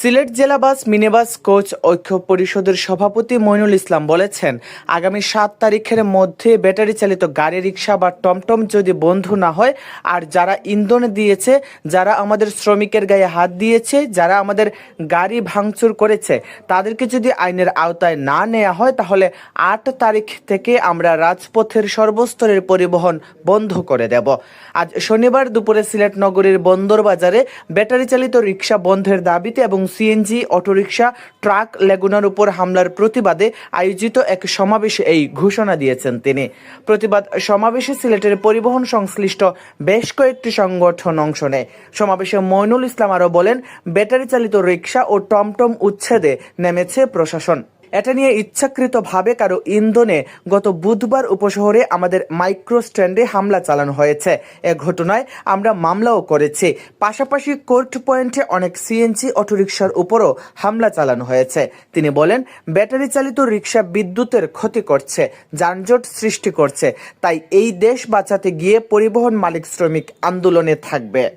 সিলেট জেলা বাস, minibus coach, ঐক্য পরিষদের সভাপতি মইনুল ইসলাম বলেছেন, আগামী সাত তারিখের মধ্যে ব্যাটারি চালিত গাড়ি রিক্সা বা টমটম যদি বন্ধ না হয়, আর যারা ইন্ধন দিয়েছে, যারা আমাদের শ্রমিকের গায়ে হাত দিয়েছে, যারা আমাদের গাড়ি ভাঙচুর করেছে, তাদেরকে যদি আইনের আওতায় না নেওয়া হয়, তাহলে আট তারিখ থেকে আমরা রাজপথের সর্বস্তরের পরিবহন বন্ধ করে দেব। আজ শনিবার দুপুরে সিলেট নগরীর বন্দর বাজারে ব্যাটারি চালিত রিক্সা বন্ধের দাবিতে এবং সিএনজি, অটোরিকশা, ট্রাক লেগুনার উপর হামলার প্রতিবাদে আয়োজিত এক সমাবেশে এই ঘোষণা দিয়েছেন তিনি। প্রতিবাদ সমাবেশে সিলেটের পরিবহন সংশ্লিষ্ট বেশ কয়েকটি সংগঠন অংশ নেয়। সমাবেশে মইনুল ইসলাম আরও বলেন ব্যাটারি চালিত রিক্সা ও টমটম উচ্ছেদে নেমেছে প্রশাসন। এটা নিয়ে ইচ্ছাকৃতভাবে কারও ইন্ধনে গত বুধবার উপশহরে আমাদের মাইক্রো স্ট্যান্ডে হামলা চালানো হয়েছে। এ ঘটনায় আমরা মামলাও করেছি। পাশাপাশি কোর্ট পয়েন্টে অনেক সিএনজি অটোরিকশার উপরও হামলা চালানো হয়েছে। তিনি বলেন ব্যাটারি চালিত রিক্সা বিদ্যুতের ক্ষতি করছে, যানজট সৃষ্টি করছে, তাই এই দেশ বাঁচাতে গিয়ে পরিবহন মালিক শ্রমিক আন্দোলনে থাকবে।